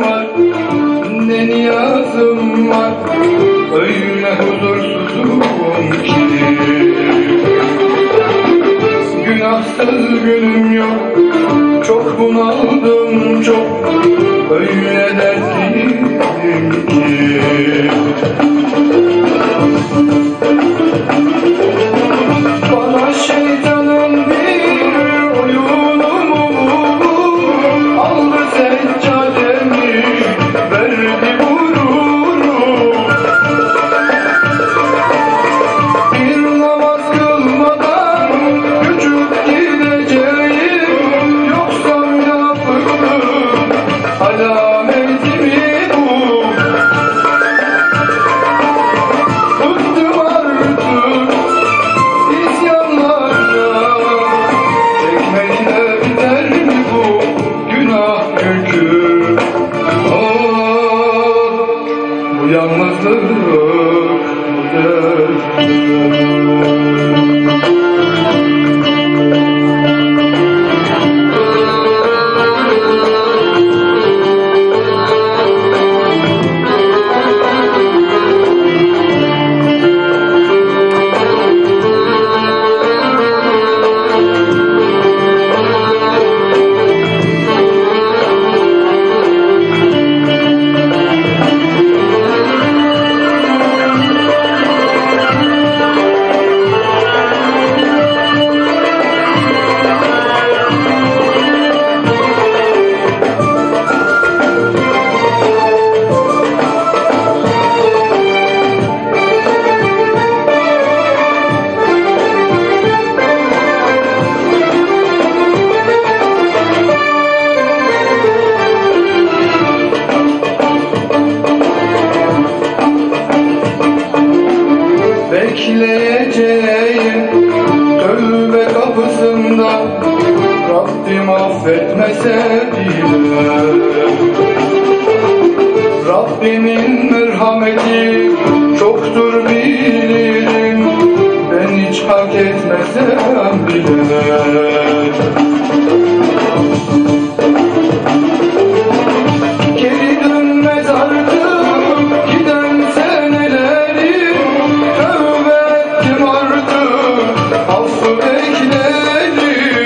var Ne niyazım var? Öyle huzursuzum ki. Günahsız günüm yok Çok bunaldım çok. Öyle dertliyim ki. Yalnızlık bu Bekleyeceğim tövbe kapısında. Rabbim affetmese bile. Rabbimin merhameti çoktur bilirim. Ben hiç hak etmesem bile